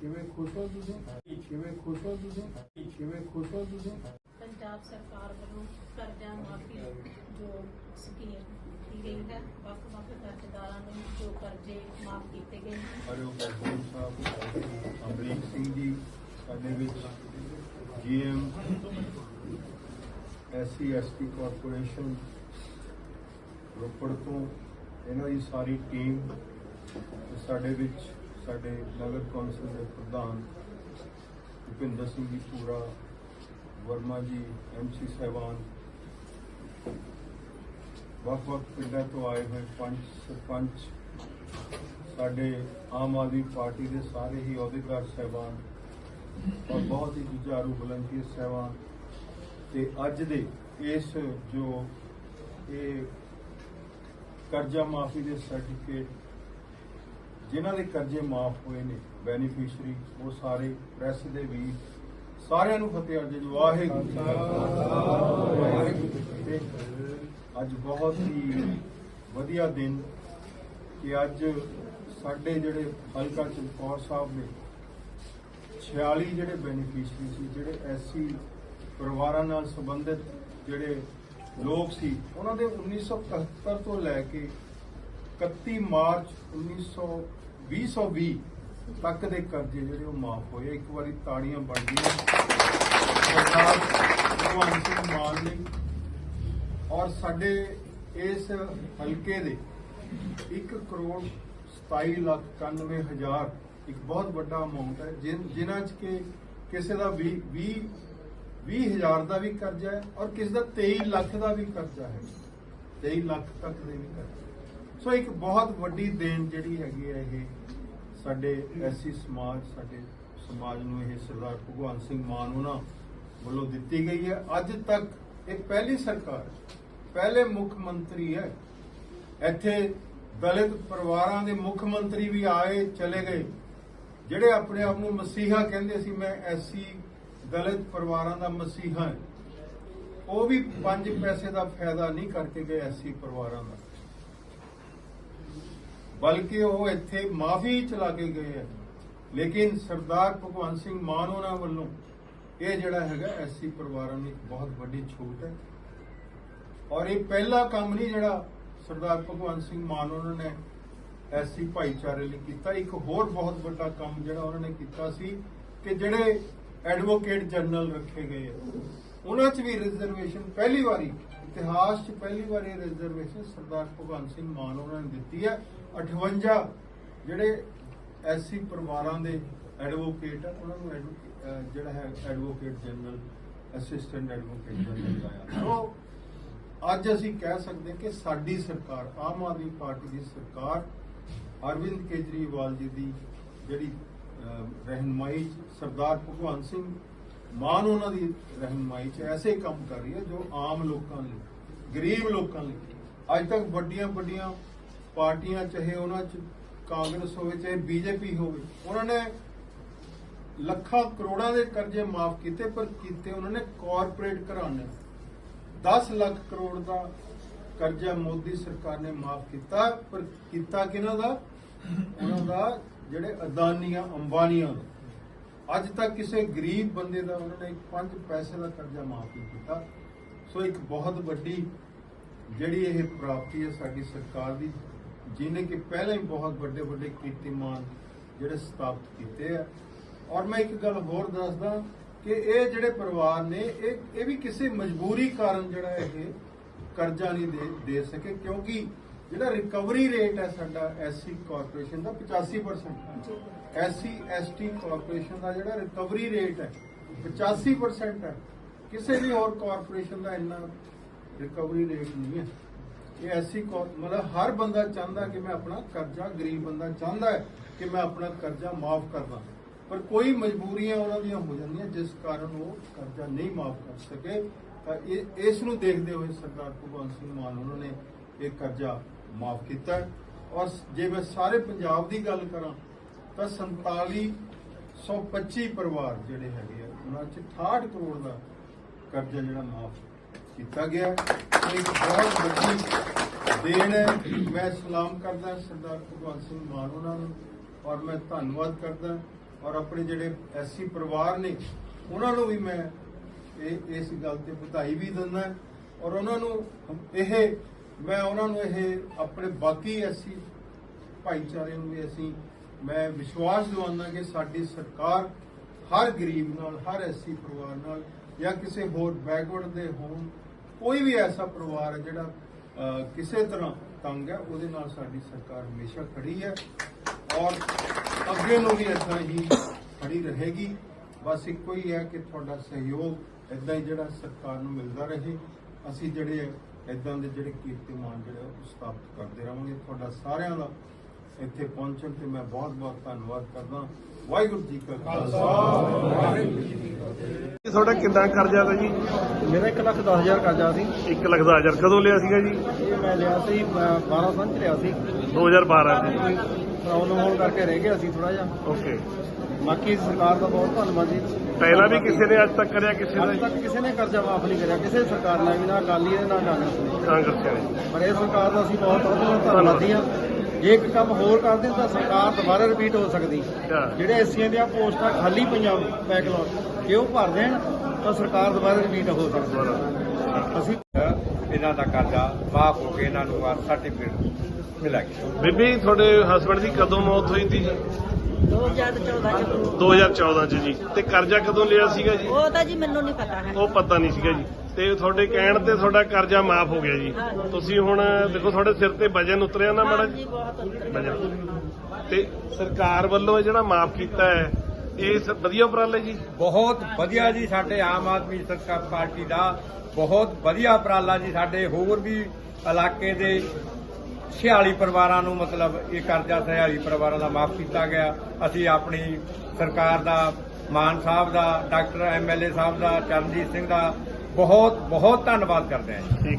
ਕਿਵੇਂ ਖੁਸ਼ ਹੋ ਤੁਸੀਂ ਕਿਵੇਂ ਖੁਸ਼ ਹੋ ਤੁਸੀਂ ਕਿਵੇਂ ਖੁਸ਼ ਹੋ ਤੁਸੀਂ ਪੰਜਾਬ ਸਰਕਾਰ ਵੱਲੋਂ ਕਰਜ਼ਾ ਮਾਫੀ ਜੋ ਸਕੀਮ ਕੀਤੀ ਗਈ ਹੈ ਵੱਖ ਵੱਖ ਕਰਜ਼ਦਾਰਾਂ ਨੂੰ ਜੋ ਕਰਜ਼ੇ ਮਾਫ ਕੀਤੇ ਗਏ ਹਨ ਹਰਿਓ ਪ੍ਰਭੂ ਸਾਹਿਬ ਅਮਰੀਕ ਸਿੰਘ ਜੀ ਸਾਡੇ ਵਿੱਚ GM SC ST corporation Ropar ਤੋਂ ਇਹਨਾਂ ਦੀ ਸਾਰੀ ਟੀਮ ਤੇ ਸਾਡੇ ਵਿੱਚ ਸਾਡੇ ਨਗਰ ਕੌਂਸਲ ਦੇ ਪ੍ਰਧਾਨ ਭੁਪਿੰਦਰ ਸਿੰਘ ਜੀ ਪੂਰਾ, ਵਰਮਾ ਜੀ ਐਮਸੀ ਸਹਿਬਾਨ ਵੱਖ ਵੱਖ ਪਿੰਡਾਂ ਤੋਂ ਆਏ ਹੋਏ ਪੰਚ ਸਰਪੰਚ, ਸਾਡੇ ਆਮ ਆਦਮੀ ਪਾਰਟੀ ਦੇ ਸਾਰੇ ਹੀ ਅਹੁਦੇਦਾਰ ਸਹਿਬਾਨ ਔਰ ਬਹੁਤ ਹੀ ਜੁਝਾਰੂ ਵਲੰਟੀਅਰ ਸਹਿਬਾਨ ਤੇ ਅੱਜ ਦੇ ਇਸ ਜੋ ਇਹ ਕਰਜ਼ਾ ਮਾਫੀ ਦੇ ਸਰਟੀਫਿਕੇਟ ਜਿਨ੍ਹਾਂ ਦੇ ਕਰਜ਼ੇ ਮਾਫ ਹੋਏ ਨੇ ਬੈਨੀਫੀਸ਼ਰੀ ਉਹ ਸਾਰੇ ਪ੍ਰੈਸ ਦੇ ਵੀ ਸਾਰਿਆਂ ਨੂੰ ਫਤਿਹ ਅਰਜ, ਵਾਹਿਗੁਰੂ ਜੀ ਵਾਹਿਗੁਰੂ ਅੱਜ ਬਹੁਤ ਹੀ ਵਧੀਆ ਦਿਨ ਕਿ ਅੱਜ ਸਾਡੇ ਜਿਹੜੇ ਹਲਕਾ ਚਮਕੌਰ ਸਾਹਿਬ ਦੇ 46 ਜਿਹੜੇ ਬੈਨੀਫੀਸ਼ਰੀ ਸੀ, ਜਿਹੜੇ ਐਸੀ ਪਰਿਵਾਰਾਂ ਨਾਲ ਸੰਬੰਧਿਤ ਜਿਹੜੇ ਲੋਕ ਸੀ, ਉਹਨਾਂ ਦੇ 1971 ਤੋਂ ਲੈ ਕੇ 31 ਮਾਰਚ 1920 ਤੱਕ ਦੇ ਕਰਜ਼ੇ ਜਿਹੜੇ ਉਹ ਮਾਫ ਹੋਏ ਇੱਕ ਵਾਰੀ ਤਾੜੀਆਂ ਬਣ ਗਈਆਂ ਸਰਦਾਰ ਭਗਵੰਤ ਸਿੰਘ ਮਾਨ ਨੇ ਔਰ ਸਾਡੇ ਇਸ ਹਲਕੇ ਦੇ 1 ਕਰੋੜ 27 ਲੱਖ 91 ਹਜ਼ਾਰ ਇੱਕ ਬਹੁਤ ਵੱਡਾ ਅਮਾਉਂਟ ਹੈ। ਜਿਨ- ਜਿਨ੍ਹਾਂ 'ਚ ਕਿ ਕਿਸੇ ਦਾ 20 20 ਵੀਹ ਹਜ਼ਾਰ ਦਾ ਵੀ ਕਰਜ਼ਾ ਹੈ ਔਰ ਕਿਸੇ ਦਾ 23 ਲੱਖ ਦਾ ਵੀ ਕਰਜ਼ਾ ਹੈ। 23 ਲੱਖ ਤੱਕ ਦੇ ਵੀ ਕਰਜ਼ਾ। ਸੋ ਇੱਕ ਬਹੁਤ ਵੱਡੀ ਦੇਣ ਜਿਹੜੀ ਹੈਗੀ ਹੈ ਇਹ ਸਾਡੇ ਐਸੀ ਸਮਾਜ, ਸਾਡੇ ਸਮਾਜ ਨੂੰ ਇਹ ਸਰਦਾਰ ਭਗਵੰਤ ਸਿੰਘ ਮਾਨ ਉਹਨਾਂ ਵੱਲੋਂ ਦਿੱਤੀ ਗਈ ਹੈ। ਅੱਜ ਤੱਕ ਇਹ ਪਹਿਲੀ ਸਰਕਾਰ, ਪਹਿਲੇ ਮੁੱਖ ਮੰਤਰੀ ਹੈ। ਇੱਥੇ ਦਲਿਤ ਪਰਿਵਾਰਾਂ ਦੇ ਮੁੱਖ ਮੰਤਰੀ ਵੀ ਆਏ, ਚਲੇ ਗਏ। ਜਿਹੜੇ ਆਪਣੇ ਆਪ ਨੂੰ ਮਸੀਹਾ ਕਹਿੰਦੇ ਸੀ, ਮੈਂ ਐਸੀ ਦਲਿਤ ਪਰਿਵਾਰਾਂ ਦਾ ਮਸੀਹਾ ਹਾਂ। ਉਹ ਵੀ 5 ਪੈਸੇ ਦਾ ਫਾਇਦਾ ਨਹੀਂ ਕਰਕੇ ਗਏ ਐਸੀ ਪਰਿਵਾਰਾਂ ਦਾ। ਬਲਕਿ ਉਹ ਇੱਥੇ ਮਾਫੀ ਚਲਾ ਕੇ ਗਏ ਹੈ ਲੇਕਿਨ ਸਰਦਾਰ ਭਗਵੰਤ ਸਿੰਘ ਮਾਨ ਉਹਨਾਂ ਵੱਲੋਂ ਇਹ ਜਿਹੜਾ ਹੈਗਾ ਐਸੀ ਪਰਿਵਾਰਾਂ ਨੂੰ ਇੱਕ ਬਹੁਤ ਵੱਡੀ ਛੂਟ ਹੈ। ਔਰ ਇਹ ਪਹਿਲਾ ਕੰਮ ਨਹੀਂ ਜਿਹੜਾ ਸਰਦਾਰ ਭਗਵੰਤ ਸਿੰਘ ਮਾਨ ਉਹਨਾਂ ਨੇ ਐਸੀ ਭਾਈਚਾਰੇ ਲਈ ਕੀਤਾ। ਇੱਕ ਹੋਰ ਬਹੁਤ ਵੱਡਾ ਕੰਮ ਜਿਹੜਾ ਉਹਨਾਂ ਨੇ ਕੀਤਾ ਸੀ ਕਿ ਜਿਹੜੇ ਐਡਵੋਕੇਟ ਜਨਰਲ ਰੱਖੇ ਗਏ ਉਹਨਾਂ 'ਚ ਵੀ ਰਿਜ਼ਰਵੇਸ਼ਨ ਪਹਿਲੀ ਵਾਰੀ ਇਤਿਹਾਸ 'ਚ ਪਹਿਲੀ ਵਾਰੀ ਰਿਜ਼ਰਵੇਸ਼ਨ ਸਰਦਾਰ ਭਗਵੰਤ ਸਿੰਘ ਮਾਨ ਉਹਨਾਂ ਨੇ ਦਿੱਤੀ ਹੈ। 58 ਜਿਹੜੇ ਐਸੀ ਪਰਿਵਾਰਾਂ ਦੇ ਐਡਵੋਕੇਟ ਆ ਉਹਨਾਂ ਨੂੰ ਐਡਵੋ- ਜਿਹੜਾ ਹੈ advocate general assistant advocate general ਲਾਇਆ। ਸੋ ਅੱਜ ਅਸੀਂ ਕਹਿ ਸਕਦੇ ਕਿ ਸਾਡੀ ਸਰਕਾਰ ਆਮ ਆਦਮੀ ਪਾਰਟੀ ਦੀ ਸਰਕਾਰ ਅਰਵਿੰਦ ਕੇਜਰੀਵਾਲ ਜੀ ਦੀ ਜਿਹੜੀ ਅਹ, ਰਹਿਨੁਮਾਈ 'ਚ ਸਰਦਾਰ ਭਗਵੰਤ ਸਿੰਘ ਮਾਨ ਉਹਨਾਂ ਦੀ ਰਹਿਨਮਾਈ 'ਚ ਐਸੇ ਕੰਮ ਕਰ ਰਹੀ ਹੈ ਜੋ ਆਮ ਲੋਕਾਂ ਲਈ, ਗਰੀਬ ਲੋਕਾਂ ਲਈ। ਅੱਜ ਤੱਕ ਵੱਡੀਆਂ ਵੱਡੀਆਂ ਪਾਰਟੀਆਂ, ਚਾਹੇ ਉਹਨਾਂ 'ਚ ਕਾਂਗਰਸ ਹੋਵੇ, ਚਾਹੇ ਬੀਜੇਪੀ ਹੋਵੇ, ਉਹਨਾਂ ਨੇ ਲੱਖਾਂ ਕਰੋੜਾਂ ਦੇ ਕਰਜ਼ੇ ਮਾਫ ਕੀਤੇ, ਪਰ ਕੀਤੇ ਉਹਨਾਂ ਨੇ ਕਾਰਪੋਰੇਟ ਘਰਾਣੇ। 10 ਲੱਖ ਕਰੋੜ ਦਾ ਕਰਜ਼ਾ ਮੋਦੀ ਸਰਕਾਰ ਨੇ ਮਾਫ ਕੀਤਾ, ਪਰ ਕੀਤਾ ਕਿਹਨਾਂ ਦਾ? ਉਹਨਾਂ ਦਾ ਜਿਹੜੇ ਅਦਾਨੀਆਂ, ਅੰਬਾਨੀਆਂ ਦਾ। ਅੱਜ ਤੱਕ ਕਿਸੇ ਗਰੀਬ ਬੰਦੇ ਦਾ ਉਹਨਾਂ ਨੇ 5 ਪੈਸੇ ਦਾ ਕਰਜ਼ਾ ਮਾਫ ਨਹੀਂ ਕੀਤਾ। ਸੋ ਇੱਕ ਬਹੁਤ ਵੱਡੀ ਜਿਹੜੀ ਇਹ ਪ੍ਰਾਪਤੀ ਹੈ ਸਾਡੀ ਸਰਕਾਰ ਦੀ, ਜਿਹਨੇ ਕਿ ਪਹਿਲਾਂ ਹੀ ਬਹੁਤ ਵੱਡੇ ਵੱਡੇ ਕੀਰਤੀਮਾਨ ਜਿਹੜੇ ਸਥਾਪਿਤ ਕੀਤੇ ਆ। ਔਰ ਮੈਂ ਇੱਕ ਗੱਲ ਹੋਰ ਦੱਸਦਾ ਕਿ ਇਹ ਜਿਹੜੇ ਪਰਿਵਾਰ ਨੇ, ਇਹ ਇਹ ਵੀ ਕਿਸੇ ਮਜਬੂਰੀ ਕਾਰਨ ਜਿਹੜਾ ਇਹ ਕਰਜ਼ਾ ਨਹੀਂ ਦੇ ਦੇ ਸਕੇ, ਕਿਉਂਕਿ ਜਿਹੜਾ ਰਿਕਵਰੀ ਰੇਟ ਹੈ ਸਾਡਾ ਐਸਸੀ ਕਾਰਪੋਰੇਸ਼ਨ ਦਾ 85% ਹੈ। ਐਸਸੀ ਐਸਟੀ ਕਾਰਪੋਰੇਸ਼ਨ ਦਾ ਜਿਹੜਾ ਰਿਕਵਰੀ ਰੇਟ ਹੈ 85% ਹੈ। ਕਿਸੇ ਵੀ ਹੋਰ ਕਾਰਪੋਰੇਸ਼ਨ ਦਾ ਇੰਨਾ ਰਿਕਵਰੀ ਰੇਟ ਨਹੀਂ ਹੈ। ਇਹ ਐਸੀ ਮਤਲਬ ਹਰ ਬੰਦਾ ਚਾਹੁੰਦਾ ਕਿ ਮੈਂ ਆਪਣਾ ਕਰਜ਼ਾ ਗਰੀਬ ਬੰਦਾ ਚਾਹੁੰਦਾ ਹੈ ਕਿ ਮੈਂ ਆਪਣਾ ਕਰਜ਼ਾ ਮਾਫ ਕਰਦਾ ਪਰ ਕੋਈ ਮਜਬੂਰੀਆਂ ਉਹਨਾਂ ਦੀਆਂ ਹੋ ਜਾਂਦੀਆਂ ਜਿਸ ਕਾਰਨ ਉਹ ਕਰਜ਼ਾ ਨਹੀਂ ਮਾਫ ਕਰ ਸਕੇ। ਤਾਂ ਇਸ ਨੂੰ ਦੇਖਦੇ ਹੋਏ ਸਰਦਾਰ ਭਗਵੰਤ ਸਿੰਘ ਮਾਨ ਉਹਨਾਂ ਨੇ ਇਹ ਕਰਜ਼ਾ ਮਾਫ ਕੀਤਾ। ਔਰ ਜੇ ਮੈਂ ਸਾਰੇ ਪੰਜਾਬ ਦੀ ਗੱਲ ਕਰਾਂ, ਤਾਂ 4725 ਪਰਿਵਾਰ ਜਿਹੜੇ ਹੈਗੇ ਆ, ਉਹਨਾਂ 'ਚ 68 ਕਰੋੜ ਦਾ ਕਰਜ਼ਾ ਜਿਹੜਾ ਮਾਫ ਕੀਤਾ ਗਿਆ। ਇੱਕ ਬਹੁਤ ਵੱਡੀ ਦੇਣ ਹੈ। ਮੈਂ ਸਲਾਮ ਕਰਦਾ ਸਰਦਾਰ ਭਗਵੰਤ ਸਿੰਘ ਮਾਨ ਉਹਨਾਂ ਨੂੰ, ਔਰ ਮੈਂ ਧੰਨਵਾਦ ਕਰਦਾ। ਔਰ ਆਪਣੇ ਜਿਹੜੇ ਐਸੀ ਪਰਿਵਾਰ ਨੇ, ਉਹਨਾਂ ਨੂੰ ਵੀ ਮੈਂ ਇਹ, ਇਸ ਗੱਲ ਤੇ ਵਧਾਈ ਵੀ ਦਿੰਦਾ। ਔਰ ਉਹਨਾਂ ਨੂੰ ਇਹ ਮੈਂ ਉਹਨਾਂ ਨੂੰ ਇਹ ਆਪਣੇ ਬਾਕੀ ਐਸੀ ਭਾਈਚਾਰੇ ਨੂੰ ਵੀ ਅਸੀਂ, ਮੈਂ ਵਿਸ਼ਵਾਸ ਦਿਵਾਉਂਦਾ ਕਿ ਸਾਡੀ ਸਰਕਾਰ ਹਰ ਗਰੀਬ ਨਾਲ, ਹਰ ਐਸੀ ਪਰਿਵਾਰ ਨਾਲ ਜਾਂ ਕਿਸੇ ਹੋਰ ਬੈਕਵਰਡ ਦੇ ਹੋਣ, ਕੋਈ ਵੀ ਐਸਾ ਪਰਿਵਾਰ ਹੈ ਜਿਹੜਾ ਕਿਸੇ ਤਰ੍ਹਾਂ ਤੰਗ ਹੈ, ਉਹਦੇ ਨਾਲ ਸਾਡੀ ਸਰਕਾਰ ਹਮੇਸ਼ਾ ਖੜੀ ਹੈ ਔਰ ਅੱਗੇ ਨੂੰ ਵੀ ਏਦਾਂ ਹੀ ਖੜੀ ਰਹੇਗੀ। ਬਸ ਇੱਕੋ ਹੀ ਹੈ ਕਿ ਤੁਹਾਡਾ ਸਹਿਯੋਗ ਇਦਾਂ ਹੀ ਜਿਹੜਾ ਸਰਕਾਰ ਨੂੰ ਮਿਲਦਾ ਰਹੇ। ਅਸੀਂ ਜਿਹੜੇ ਇਦਾਂ ਦੇ ਜਿਹੜੇ ਕੀਰਤੀਮਾਨ ਜਿਹੜੇ ਉਹ ਸਥਾਪਿਤ ਕਰਦੇ ਰਹਾਂਗੇ। ਤੁਹਾਡਾ ਸਾਰਿਆਂ ਦਾ ਇੱਥੇ ਪਹੁੰਚਣ ਤੇ ਮੈਂ ਬਹੁਤ ਬਹੁਤ ਧੰਨਵਾਦ ਕਰਦਾ। ਵਾਹਿਗੁਰੂ ਜੀ ਕਾ ਖਾਲਸਾ। ਵਾਹਿਗੁਰੂ ਜੀ ਇਹ ਤੁਹਾਡਾ ਕਿੰਨਾ ਕਰਜ਼ਾ ਤਾ ਜੀ? ਮੇਰਾ 1 ਲੱਖ 10 ਹਜ਼ਾਰ ਕਰਜ਼ਾ ਸੀ। 1 ਲੱਖ ਦਾ ਹਜ਼ਾਰ। ਕਦੋਂ ਲਿਆ ਸੀਗਾ ਜੀ? ਇਹ ਮੈਂ ਲਿਆ ਸੀ ਅਹ, 12 ਸਾਲ ਚ ਲਿਆ ਸੀ। 2012 ਚ। ਪ੍ਰੋਬਲਮ ਹੋਣ ਕਰਕੇ ਰਹਿ ਗਿਆ ਸੀ ਥੋੜਾ ਜਿਹਾ। ਓਕੇ ਬਾਕੀ ਸਰਕਾਰ ਦਾ ਬਹੁਤ ਧੰਨਵਾਦ ਜੀ। ਪਹਿਲਾਂ ਵੀ ਕਿਸੇ ਨੇ ਅੱਜ ਤੱਕ ਕਰਿਆ ਕਿਸੇ ਅੱਜ ਤੱਕ ਕਿਸੇ ਨੇ ਕਰਜ਼ਾ ਮਾਫ ਨਹੀਂ ਕਰਿਆ। ਕਿਸੇ ਸਰਕਾਰ ਨੇ ਵੀ ਨਾ ਅਕਾਲੀ ਨੇ ਨਾ ਕਾਂਗਰਸ ਨੇ। ਕਾਂਗਰਸ ਨੇ। ਪਰ ਇਹ ਸਰਕਾਰ ਦਾ ਅਸੀਂ ਬਹੁਤ ਬਹੁਤ ਧੰਨਵਾਦੀ ਹਾਂ। ਜੇ ਇੱਕ ਕੰਮ ਹੋਰ ਕਰਦੇ ਤਾਂ ਸਰਕਾਰ ਦੁਬਾਰਾ ਰਿਪੀਟ ਹੋ ਸਕਦੀ। ਜਿਹੜੇ ਐਸੀਆਂ ਦੀਆਂ ਪੋਸਟਾਂ ਖਾਲੀ ਪਈਆਂ ਬੈਕਲੌਗ ਜੇ ਉਹ ਭਰ ਦੇਣ ਤਾਂ ਸਰਕਾਰ ਦੁਬਾਰਾ ਰਿਪੀਟ ਹੋ ਸਕਦੀ। ਅਸੀਂ ਇਹਨਾਂ ਦਾ ਕਰਜ਼ਾ ਮਾਫ ਹੋ ਕੇ ਇਹਨਾਂ ਨੂੰ ਸਰਟੀਫਿਕੇਟ ਮਿਲ ਗਿਆ ਬੀਬੀ ਤੁਹਾਡੇ ਹਸਬੰਡ ਦੀ ਕਦੋਂ ਮੌਤ ਹੋਈ ਸੀ? 2014 ਚ 2014 ਚ ਜੀ। ਤੇ ਕਰਜ਼ਾ ਕਦੋਂ ਲਿਆ ਸੀਗਾ ਜੀ? ਉਹ ਤਾਂ ਜੀ ਮੈਨੂੰ ਨਹੀਂ ਪਤਾ ਹੈ। ਉਹ ਪਤਾ ਨਹੀਂ ਸੀਗਾ ਜੀ। ਤੇ ਤੁਹਾਡੇ ਕਹਿਣ ਤੇ ਤੁਹਾਡਾ ਕਰਜ਼ਾ ਮਾਫ ਹੋ ਗਿਆ ਜੀ। ਤੁਸੀਂ ਹੁਣ ਦੇਖੋ ਤੁਹਾਡੇ ਸਿਰ ਤੇ ਵਜਨ ਉਤਰਿਆ ਨਾ ਮਾੜਾ ਜੀ ਬਹੁਤ ਤੇ ਸਰਕਾਰ ਵੱਲੋਂ ਇਹ ਜਿਹੜਾ ਮਾਫ ਕੀਤਾ ਹੈ ਇਹ ਵਧੀਆ ਉਪਰਾਲਾ ਜੀ? ਬਹੁਤ ਵਧੀਆ ਜੀ ਸਾਡੇ ਆਮ ਆਦਮੀ ਸਰਕਾਰ ਪਾਰਟੀ ਦਾ। ਬਹੁਤ ਵਧੀਆ ਉਪਰਾਲਾ ਜੀ ਸਾਡੇ ਹੋਰ ਵੀ ਇਲਾਕੇ ਦੇ 46 ਪਰਿਵਾਰਾਂ ਨੂੰ ਮਤਲਬ ਇਹ ਕਰਜ਼ਾ 46 ਪਰਿਵਾਰਾਂ ਦਾ ਮਾਫ ਕੀਤਾ ਗਿਆ। ਅਸੀਂ ਆਪਣੀ ਸਰਕਾਰ ਦਾ, ਮਾਨ ਸਾਹਿਬ ਦਾ, ਡਾਕਟਰ ਐਮਐਲਏ ਸਾਹਿਬ ਦਾ, ਚਰਨਜੀਤ ਸਿੰਘ ਦਾ ਬਹੁਤ ਬਹੁਤ ਧੰਨਵਾਦ ਕਰਦੇ ਹਾਂ ਜੀ।